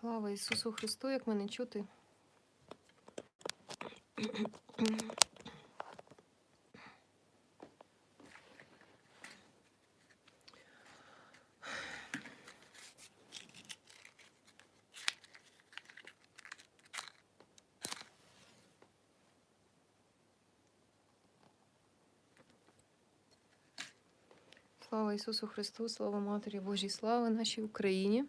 Слава Ісусу Христу, як мене чути. Слава Ісусу Христу, слава Матері Божій, слава нашій Україні.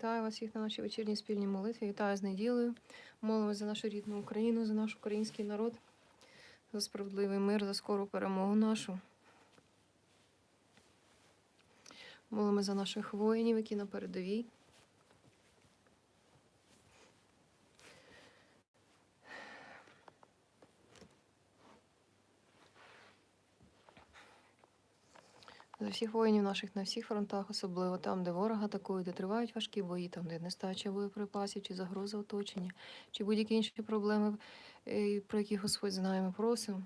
Вітаю вас всіх на нашій вечірній спільній молитві. Вітаю з неділею. Молимо за нашу рідну Україну, за наш український народ, за справедливий мир, за скору перемогу нашу. Молимо за наших воїнів, які на передовій. За всіх воїнів наших на всіх фронтах, особливо там, де ворог атакує, де тривають важкі бої, там, де нестача боєприпасів, чи загроза оточення, чи будь-які інші проблеми, е, про які Господь знає, ми просимо.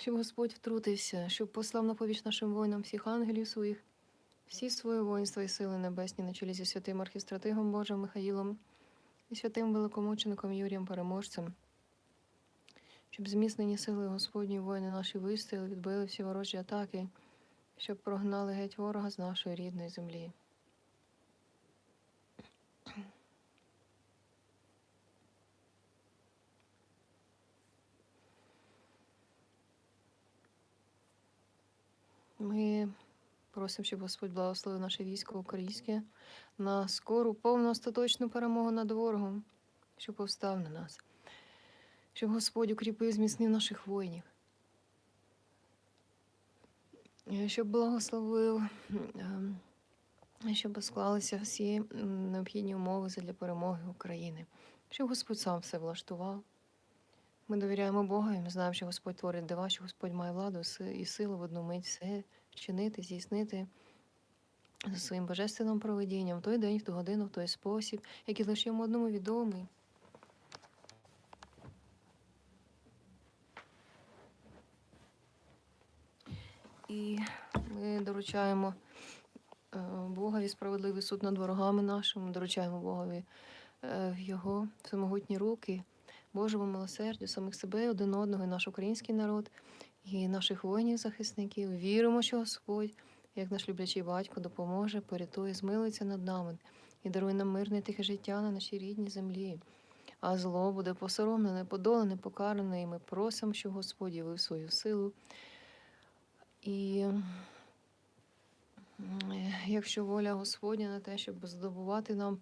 Щоб Господь втрутився, щоб послав на побіч нашим воїнам всіх ангелів своїх, всі свої воїнства і сили небесні на чолі зі святим архістратигом Божим Михаїлом і святим великомучеником Юрієм Переможцем щоб зміцнені сили Господні воїни наші вистояли, відбили всі ворожі атаки, щоб прогнали геть ворога з нашої рідної землі. Ми просимо, щоб Господь благословив наше військо українське на скору повну остаточну перемогу над ворогом, що повстав на нас щоб Господь укріпив, зміцнив наших воїнів, Е, щоб благословив, ем, щоб склалися всі необхідні умови для перемоги України, щоб Господь сам все влаштував. Ми довіряємо Богу, і ми знаємо, що Господь творить дива, що Господь має владу і силу в одну мить все вчинити, здійснити за своїм божественним проведінням в той день, в ту годину, в той спосіб, який лише йому одному відомий. І ми доручаємо е, Богові справедливий суд над ворогами нашими, доручаємо Богові е, в Його всемогутні руки, Божому милосердю, самих себе, один одного, і наш український народ, і наших воїнів-захисників. Віримо, що Господь, як наш люблячий батько, допоможе, порятує, змилиться над нами і дарує нам мирне тихе життя на нашій рідній землі. А зло буде посоромлене, подолене, покаране, і ми просимо, щоб Господь явив свою силу. І якщо воля Господня на те, щоб здобувати нам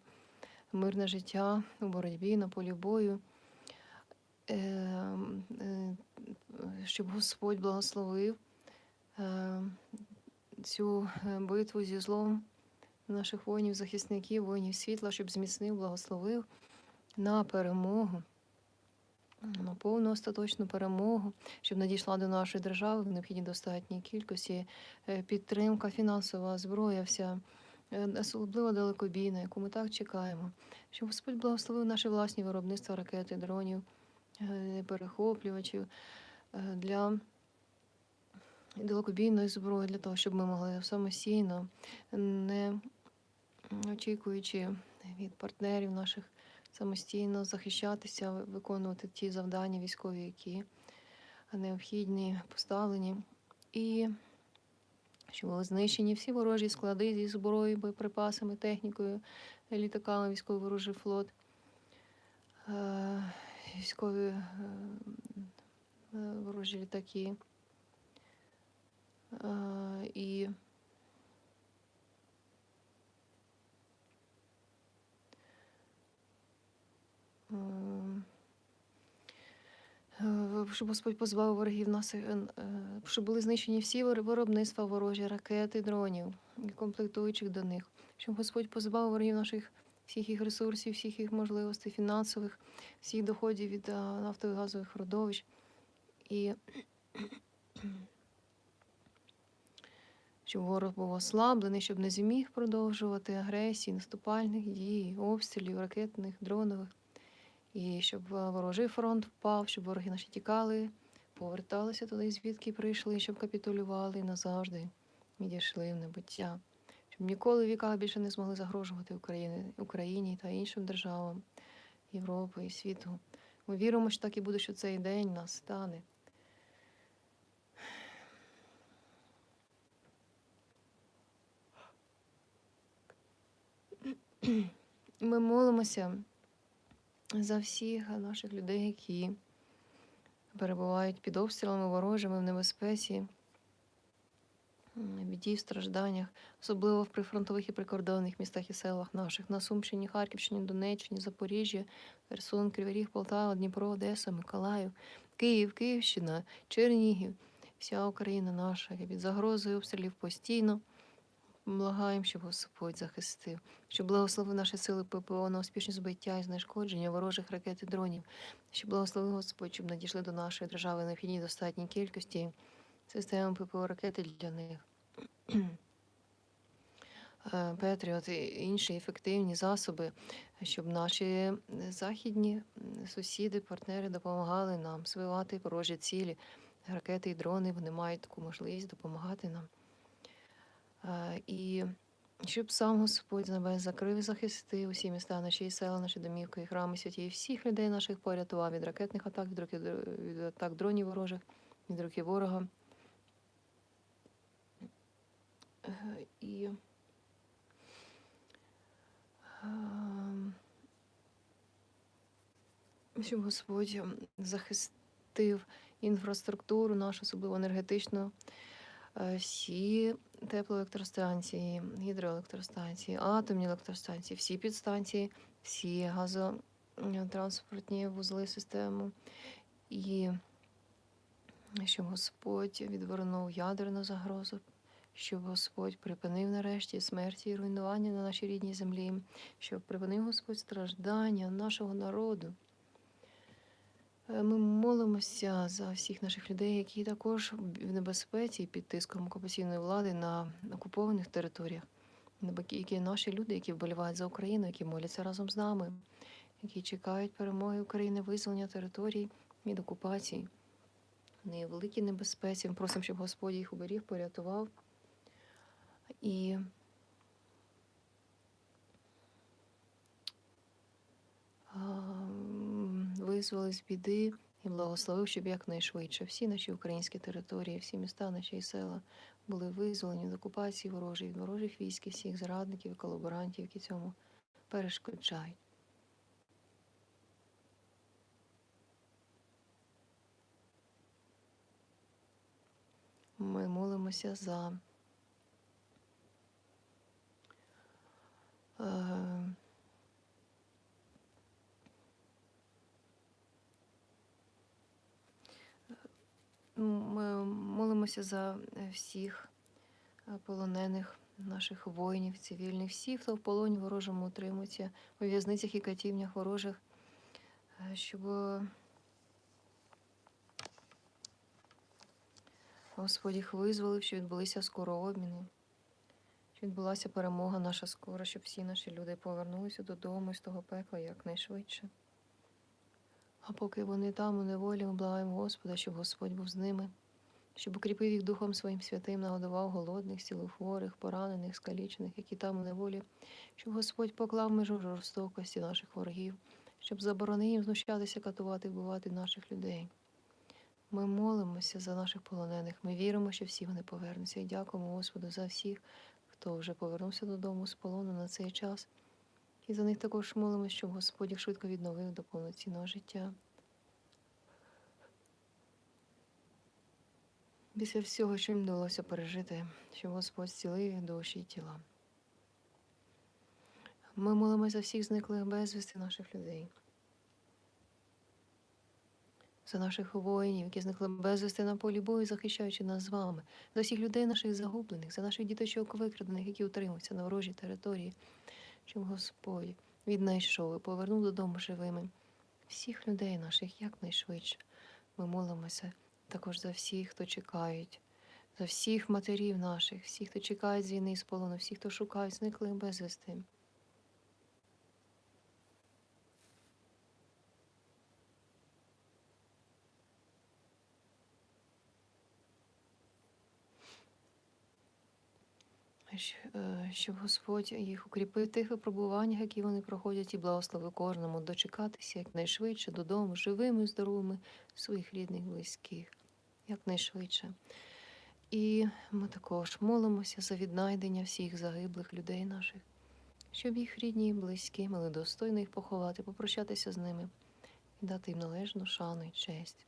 мирне життя у боротьбі на полі бою, е, е, щоб Господь благословив е, цю е, битву зі злом наших воїнів, захисників, воїнів світла, щоб зміцнив, благословив на перемогу, на повну остаточну перемогу, щоб надійшла до нашої держави в необхідній достатній кількості е, підтримка, фінансова зброя, вся е, особливо далекобійна, яку ми так чекаємо. Щоб Господь благословив наші власні виробництва ракет і дронів, е, перехоплювачів для далекобійної зброї, для того, щоб ми могли самостійно, не очікуючи від партнерів наших самостійно захищатися, виконувати ті завдання військові, які необхідні, поставлені, і щоб були знищені всі ворожі склади зі зброєю, боєприпасами, технікою, літаками, військовий ворожий флот, е, військові е, е, ворожі літаки. І Щоб Господь позбавив ворогів нас, е, е, щоб були знищені всі вир- виробництва ворожі, ракети, дронів і комплектуючих до них. Щоб Господь позбавив ворогів наших всіх їх ресурсів, всіх їх можливостей фінансових, всіх доходів від е, нафтових газових родовищ. І щоб ворог був ослаблений, щоб не зміг продовжувати агресії, наступальних дій, обстрілів, ракетних, дронових. І щоб е, ворожий фронт впав, щоб вороги наші тікали, поверталися туди, звідки прийшли, щоб капітулювали назавжди. відійшли в небуття, щоб ніколи в віках більше не змогли загрожувати Україні, Україні та іншим державам Європи і світу. Ми віримо, що так і буде, що цей день настане. Ми молимося за всіх наших людей, які перебувають під обстрілами ворожими в небезпеці, в біді, в стражданнях, особливо в прифронтових і прикордонних містах і селах наших на Сумщині, Харківщині, Донеччині, Запоріжжі, Херсон, Кривий Ріг, Полтава, Дніпро, Одеса, Миколаїв, Київ, Київщина, Чернігів, вся Україна наша під загрозою обстрілів постійно. Благаємо, щоб Господь захистив, щоб благословив наші сили ППО на успішне збиття і знешкодження ворожих ракет і дронів, щоб благословив Господь, щоб надійшли до нашої держави необхідні достатній кількості систем ППО ракети для них. Е, Петріот і інші ефективні засоби, щоб наші західні сусіди, партнери допомагали нам свивати ворожі цілі, ракети і дрони. Вони мають таку можливість допомагати нам. Е, І щоб сам Господь з небес закрив і захистив усі міста, наші села, наші домівки і храми святі, і всіх людей наших порятував від ракетних атак, від, руки, від атак дронів ворожих, від руки ворога. Е, І ем, щоб Господь захистив інфраструктуру нашу, особливо енергетичну, е, всі теплоелектростанції, гідроелектростанції, атомні електростанції, всі підстанції, всі газотранспортні вузли системи. І щоб Господь відвернув ядерну загрозу, щоб Господь припинив нарешті смерті і руйнування на нашій рідній землі, щоб припинив Господь страждання нашого народу. Е, Ми молимося за всіх наших людей, які також в небезпеці під тиском окупаційної влади на окупованих територіях. Які наші люди, які вболівають за Україну, які моляться разом з нами, які чекають перемоги України, визволення територій від окупації. Вони великій небезпеці. Ми просимо, щоб Господь їх уберіг, порятував. І ам, визволив з біди і благословив, щоб якнайшвидше всі наші українські території, всі міста, наші і села були визволені від окупації ворожої, від ворожих військ всіх зрадників і колаборантів, які цьому перешкоджають. Ми молимося за Ми молимося за е, всіх е, полонених наших воїнів, цивільних, всіх, хто в полоні ворожому утримується у в'язницях і катівнях ворожих, е, щоб Господь їх визволив, щоб відбулися скоро обміни, щоб відбулася перемога наша скоро, щоб всі наші люди повернулися додому з того пекла якнайшвидше. А поки вони там у неволі, ми благаємо Господа, щоб Господь був з ними, щоб укріпив їх Духом Своїм святим, нагодував голодних, цілохворих, поранених, скалічених, які там у неволі, щоб Господь поклав межу жорстокості наших ворогів, щоб заборонив їм знущатися, катувати, вбивати наших людей. Ми молимося за наших полонених. Ми віримо, що всі вони повернуться. І дякуємо Господу за всіх, хто вже повернувся додому з полону на цей час. І за них також молимося, щоб Господь їх швидко відновив до повноцінного життя. Після всього, що їм вдалося пережити, щоб Господь зцілив душі і тіла. Ми молимося за всіх зниклих безвісти наших людей, за наших воїнів, які зникли безвісти на полі бою, захищаючи нас з вами, за всіх людей наших загублених, за наших діточок викрадених, які утримуються на ворожій території, щоб Господь віднайшов і повернув додому живими всіх людей наших якнайшвидше. Ми молимося також за всіх, хто чекають, за всіх матерів наших, всіх, хто чекають з війни і з полону, всіх, хто шукають зниклих безвісти. Щоб Господь їх укріпив тих випробуваннях, які вони проходять, і благослови кожному дочекатися якнайшвидше додому, живими, здоровими, своїх рідних, близьких, якнайшвидше. І ми також молимося за віднайдення всіх загиблих людей наших, щоб їх рідні і близькі мали достойно їх поховати, попрощатися з ними і дати їм належну шану і честь.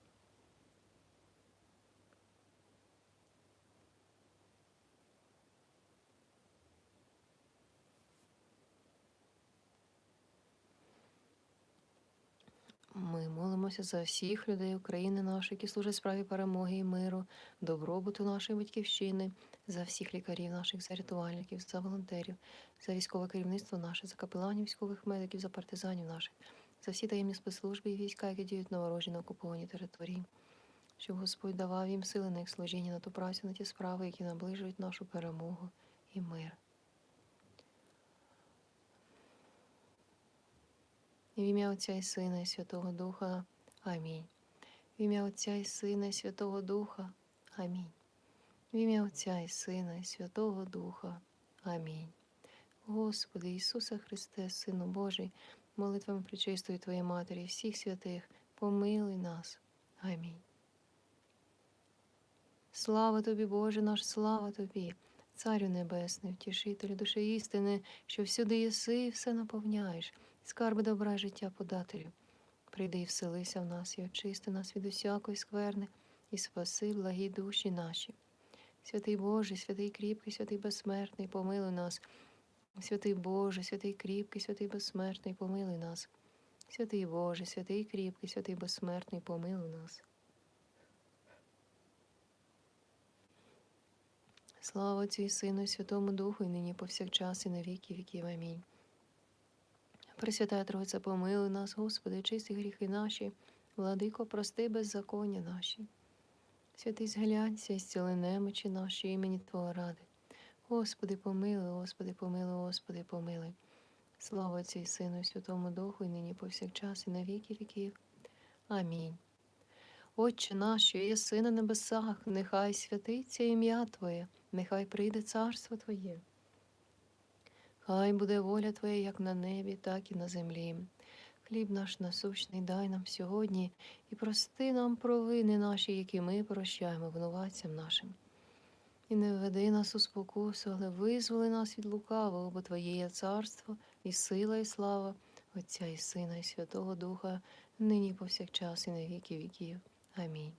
Ми молимося за всіх людей України нашої, які служать справі перемоги і миру, добробуту нашої батьківщини, за всіх лікарів наших, за рятувальників, за волонтерів, за військове керівництво наше, за капеланів військових медиків, за партизанів наших, за всі таємні спецслужби і війська, які діють на ворожі на окупованій території, щоб Господь давав їм сили на їх служіння, на ту працю, на ті справи, які наближують нашу перемогу і мир. І в ім'я Отця і Сина і Святого Духа. Амінь. В ім'я Отця і Сина і Святого Духа. Амінь. В ім'я Отця і Сина і Святого Духа. Амінь. Господи Ісусе Христе, Сину Божий, молитвами причистої Твоєї Матері, всіх святих, помилуй нас. Амінь. Слава тобі, Боже наш, слава тобі, Царю Небесний, втішителю душі істини, що всюди єси і все наповняєш скарби добра життя подателю. Прийди і вселися в нас і очисти нас від усякої скверни, і спаси благі душі наші. Святий Боже, святий кріпкий, святий безсмертний, помилуй нас. Святий Боже, святий кріпкий, святий безсмертний, помилуй нас. Святий Боже, святий кріпкий, святий безсмертний, помилуй нас. Слава Отцю і Сину, і Святому Духу, і нині повсякчас, і на віки віків. Амінь. Пресвятая Тройця, помилуй нас, Господи, чисті гріхи наші, владико, прости беззаконня наші. Святий зглянься і зціли немочі наші імені Твого ради. Господи, помилуй, Господи, помилуй, Господи, помилуй. Слава Отцю і Сину, і Святому Духу, і нині повсякчас, і на віки віків. Амінь. Отче наш, є на небесах, нехай святиться ім'я Твоє, нехай прийде царство Твоє. Хай буде воля Твоя як на небі, так і на землі. Хліб наш насущний дай нам сьогодні і прости нам провини наші, які ми прощаємо винуватцям нашим. І не введи нас у спокусу, але визволи нас від лукавого, бо Твоє є царство, і сила, і слава, Отця і Сина, і Святого Духа, нині повсякчас, і на віки віків. Амінь.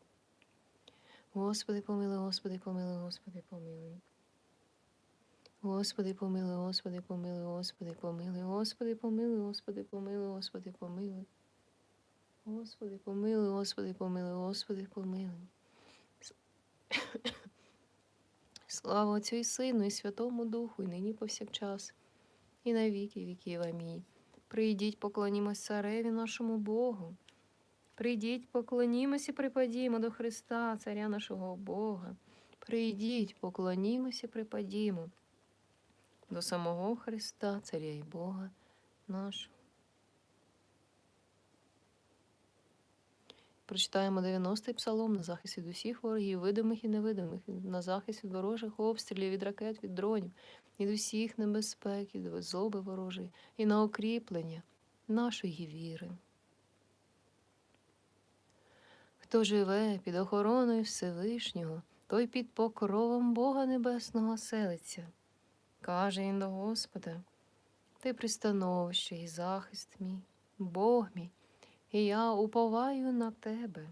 Господи, помилуй, Господи, помилуй, Господи, помилуй. Господи, помилуй, Господи, помилуй, Господи, помилуй, Господи, помилуй, Господи, помилуй, Господи, помилуй. Господи, помилуй, Господи, помилуй, Господи, помилуй. Слава Отцю і Сину, і Святому Духу, і нині повсякчас, і на віки віків. Амінь. Прийдіть, поклонімось цареві нашому Богу. Прийдіть, поклонімось і припадімо до Христа, Царя нашого Бога. Прийдіть, поклонімось і припадімо до самого Христа, Царя і Бога нашого. Прочитаємо 90-й псалом на захист від усіх ворогів, видимих і невидимих, на захист від ворожих обстрілів, від ракет, від дронів, від усіх небезпек, від злоби ворожої, і на укріплення нашої віри. Хто живе під охороною Всевишнього, той під покровом Бога Небесного селиться. Каже він до Господа, ти пристановище і захист мій, Бог мій, і я уповаю на тебе.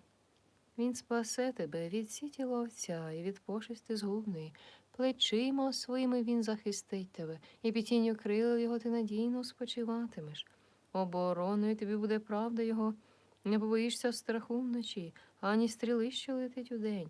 Він спасе тебе від сіті ловця і від пошисти згубної, плечима своїми він захистить тебе, і під тінню крил його ти надійно спочиватимеш. Обороною тобі буде правда його, не побоїшся страху вночі, ані стріли, що летить удень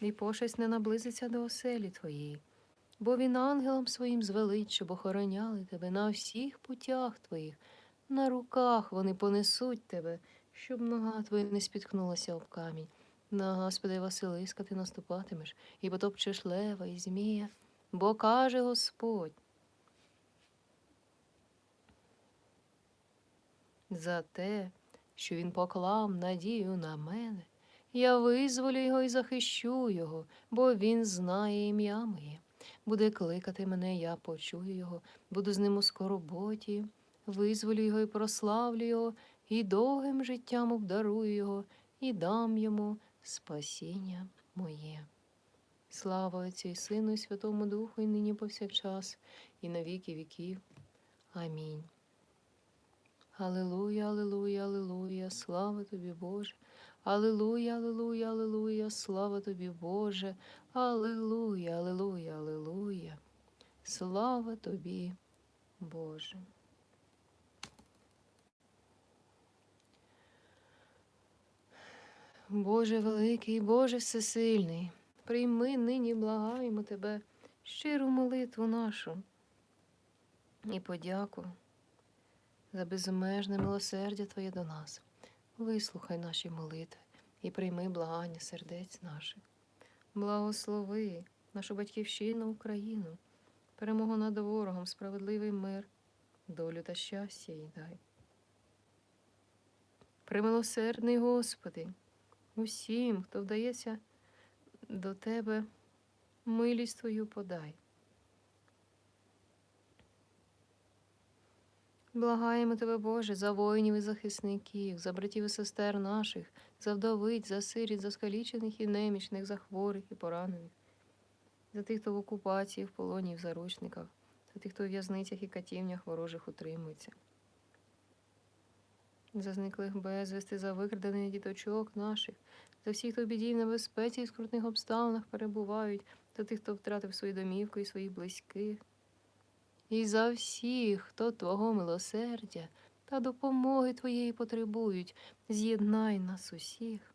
і пошесть не наблизиться до оселі твоєї. бо він ангелам своїм звелить, щоб охороняли тебе на всіх путях твоїх. На руках вони понесуть тебе, щоб нога твоя не спіткнулася об камінь. На Господи Василиска ти наступатимеш, і потопчеш лева і змія, бо каже Господь. За те, що він поклав надію на мене, я визволю його і захищу його, бо він знає ім'я моє. Буде кликати мене, я почую його, буду з ним у скорботі, визволю його і прославлю його, і довгим життям обдарую його, і дам йому спасіння моє. Слава Отцю і Сину, і Святому Духу, і нині повсякчас, і на віки віків. Амінь. Аллилуйя, аллилуйя, аллилуйя, слава тобі, Боже. Аллилуйя, аллилуйя, аллилуйя, слава тобі, Боже. Аллилуйя, аллилуйя, аллилуйя. Слава тобі, Боже. Боже великий, Боже всесильний, прийми нині, благаємо Тебе, щиру молитву нашу і подяку за безмежне милосердя Твоє до нас. Вислухай наші молитви і прийми благання сердець наших. Благослови нашу батьківщину Україну, перемогу над ворогом, справедливий мир, долю та щастя їй дай. Примилосердний Господи, усім, хто вдається до Тебе, милість Твою подай. Благаємо Тебе, Боже, за воїнів і захисників, за братів і сестер наших, за вдовиць, за сиріт, за скалічених і немічних, за хворих і поранених, за тих, хто в окупації, в полоні, і в заручниках, за тих, хто в в'язницях і катівнях ворожих утримується. За зниклих безвісти, за викрадених діточок наших, за всіх, хто в біді в небезпеці і скрутних обставинах перебувають, за тих, хто втратив свою домівку і своїх близьких, і за всіх, хто Твого милосердя та допомоги Твоєї потребують, з'єднай нас усіх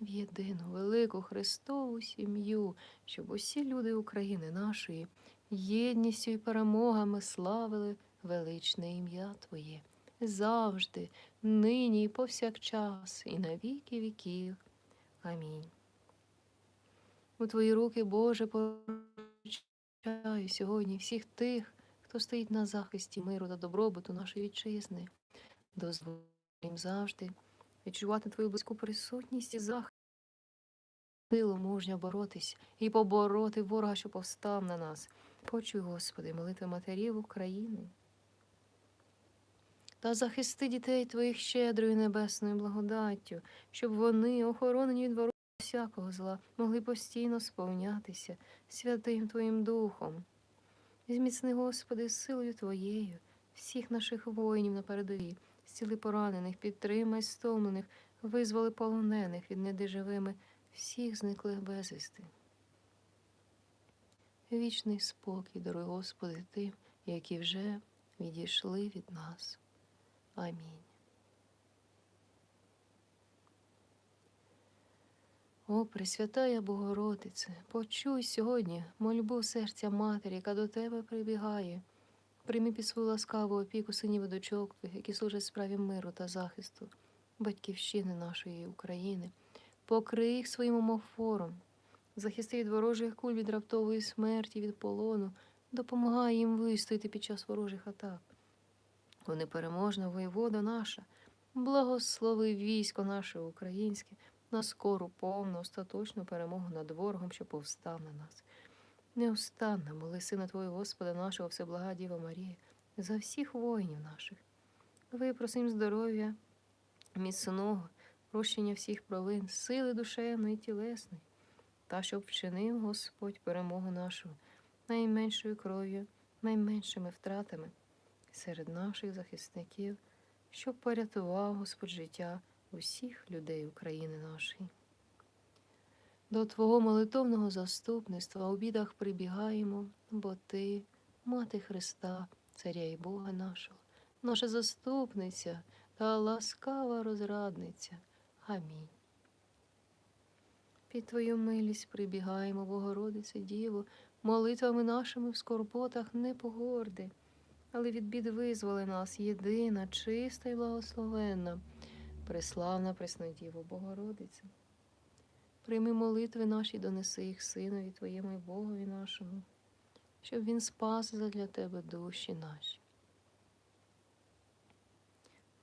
в єдину велику Христову сім'ю, щоб усі люди України нашої єдністю і перемогами славили величне ім'я Твоє завжди, нині і повсякчас, і на віки віків. Амінь. У Твої руки, Боже, поручаю сьогодні всіх тих, хто стоїть на захисті миру та добробуту нашої вітчизни. Дозволь їм завжди відчувати Твою близьку присутність і захист. Силу мужньо боротись і побороти ворога, що повстав на нас. Почуй, Господи, молитви матерів України. Та захисти дітей Твоїх щедрою небесною благодаттю, щоб вони, охоронені від ворога всякого зла, могли постійно сповнятися святим Твоїм Духом. Зміцни, Господи, силою Твоєю, всіх наших воїнів на передовій, зціли поранених, підтримай стомлених, визволи полонених від недеживими, всіх зниклих безвісти. Вічний спокій, даруй, Господи, тим, які вже відійшли від нас. Амінь. О, Пресвятая Богородице, почуй сьогодні мольбу серця матері, яка до тебе прибігає. Прийми під свою ласкаву опіку синів і дочок які служать справі миру та захисту, батьківщини нашої України, покрий їх своїм омофором, захисти від ворожих куль від раптової смерті, від полону, допомагай їм вистояти під час ворожих атак. О непереможна воєвода наша, благослови військо наше українське на скору, повну, остаточну перемогу над ворогом, що повстав на нас. Неустанно моли Сина Твого Господа нашого, Всеблага Діва Марія, за всіх воїнів наших. Випросим здоров'я, міцного, прощення всіх провин, сили душевної тілесної, та щоб вчинив Господь перемогу нашу найменшою кров'ю, найменшими втратами серед наших захисників, щоб порятував Господь життя усіх людей України нашої. До Твого молитовного заступництва у бідах прибігаємо, бо Ти, Мати Христа, Царя і Бога нашого, наша заступниця та ласкава розрадниця. Амінь. Під Твою милість прибігаємо, Богородице Діво, молитвами нашими в скорботах не погорди, але від бід визволи нас єдина, чиста і благословенна, преславна Преснодіво Богородиця. Прийми молитви наші, донеси їх Синові Твоєму і Богові нашому, щоб Він спас задля Тебе душі наші.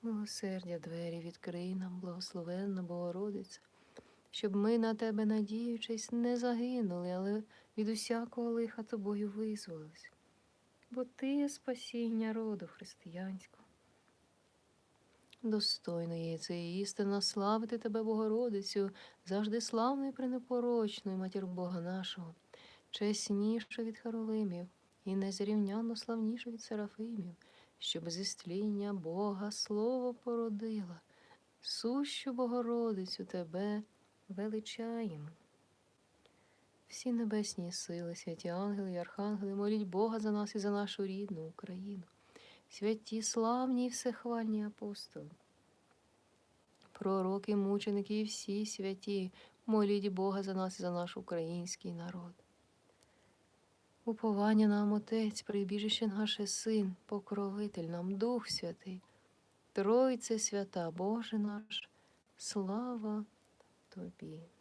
Милосердя двері відкрий нам, благословенна Богородиця, щоб ми на тебе, надіючись, не загинули, але від усякого лиха тобою визволились. Бо ти є спасіння роду християнського. Достойно є це істина. Славити тебе, Богородицю, завжди славною і пренепорочною матір Бога нашого, чесніша від Харолимів і незрівняно славніша від Серафимів, щоб зі стління Бога слово породила, сущу Богородицю тебе величаємо. Всі небесні сили, святі ангели і архангели, моліть Бога за нас і за нашу рідну Україну, святі, славні і всехвальні апостоли. Пророки, мученики і всі святі, моліть Бога за нас і за наш український народ. Уповання нам Отець, прибіжище наше Син, покровитель нам Дух Святий, Тройце свята, Боже наш, слава Тобі.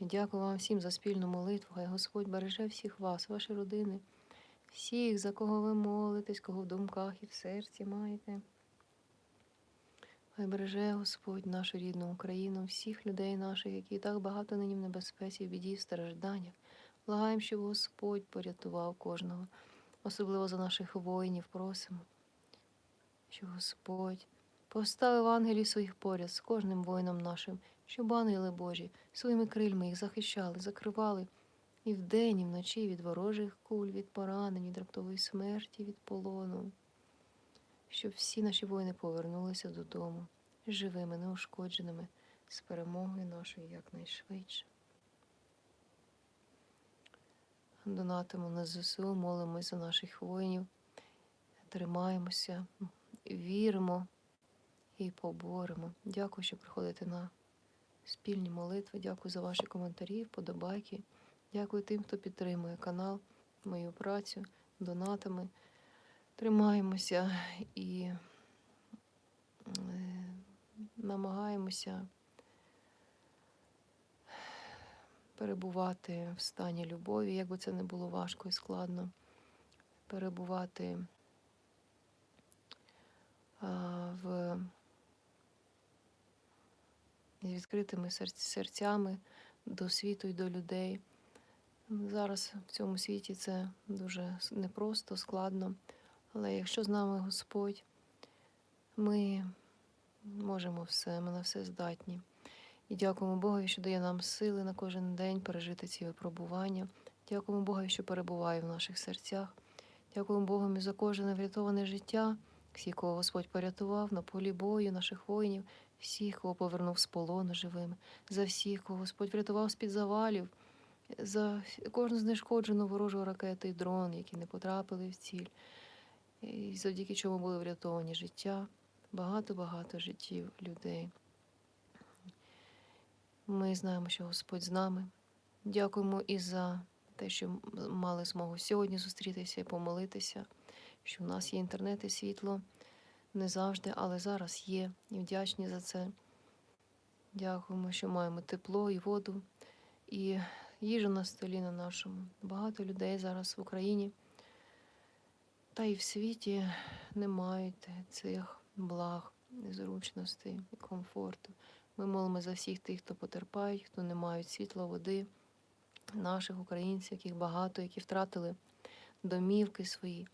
І дякую вам всім за спільну молитву. Хай Господь береже всіх вас, ваші родини, всіх, за кого ви молитесь, кого в думках і в серці маєте. Хай береже Господь нашу рідну Україну, всіх людей наших, які так багато нині в небезпеці, в біді, в стражданнях. Благаємо, щоб Господь порятував кожного, особливо за наших воїнів просимо, щоб Господь поставив ангелів своїх поряд з кожним воїном нашим, щоб ангели Божі своїми крильми їх захищали, закривали і вдень, і вночі від ворожих куль, від поранень, від раптової смерті, від полону, щоб всі наші воїни повернулися додому живими, неушкодженими, з перемогою нашою якнайшвидше. Донатимо на ЗСУ, молимось за наших воїнів, тримаємося, віримо і поборемо. Дякую, що приходите на спільні молитви. Дякую за ваші коментарі, вподобайки. Дякую тим, хто підтримує канал, мою працю, донатами. Тримаємося і е, намагаємося перебувати в стані любові, як би це не було важко і складно, перебувати в з відкритими серцями до світу і до людей. Зараз в цьому світі це дуже непросто, складно. Але якщо з нами Господь, ми можемо все, ми на все здатні. І дякуємо Богові, що дає нам сили на кожен день пережити ці випробування. Дякуємо Богові, що перебуває в наших серцях. Дякуємо Богові за кожне врятоване життя, всіх, кого Господь порятував на полі бою, наших воїнів, всіх, кого повернув з полону живими, за всіх, кого Господь врятував з-під завалів, за кожну знешкоджену ворожу ракету і дрон, які не потрапили в ціль, і завдяки чому були врятовані життя, багато-багато життів людей. Ми знаємо, що Господь з нами. Дякуємо і за те, що мали змогу сьогодні зустрітися і помолитися, що в нас є інтернет і світло не завжди, але зараз є. І вдячні за це. Дякуємо, що маємо тепло і воду, і їжу на столі на нашому. Багато людей зараз в Україні та й в світі не мають цих благ, незручностей і комфорту. Ми молимо за всіх тих, хто потерпають, хто не мають світла, води, наших українців, яких багато, які втратили домівки свої,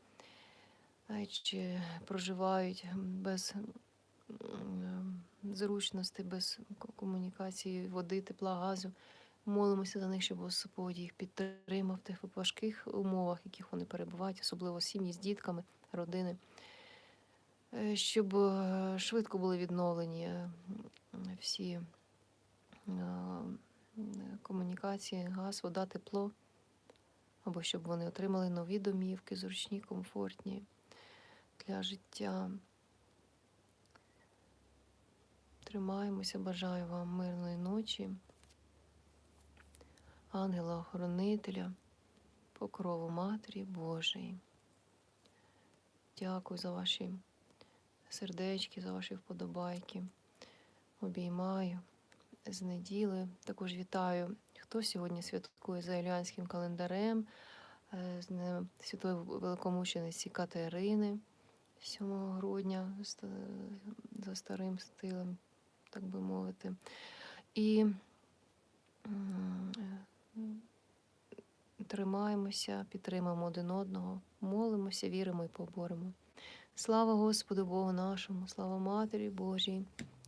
чи проживають без м, зручностей, без комунікації, води, тепла, газу. Молимося за них, щоб Господь їх підтримав в тих важких умовах, в яких вони перебувають, особливо сім'ї з дітками, родини, Е, щоб е, швидко були відновлені е, всі комунікації, газ, вода, тепло, або щоб вони отримали нові домівки, зручні, комфортні для життя. Тримаємося, бажаю вам мирної ночі, ангела-охоронителя, покрову Матері Божої. Дякую за ваші сердечки, за ваші вподобайки. Обіймаю з неділи. Також вітаю, хто сьогодні святкує за юліанським календарем, е, з Святої Великомучениці Катерини 7 грудня за старим стилем, так би мовити. І тримаємося, підтримуємо один одного, молимося, віримо і поборемо. Слава Господу Богу нашому, слава Матері Божій,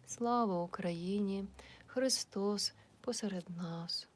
слава Україні, Христос посеред нас.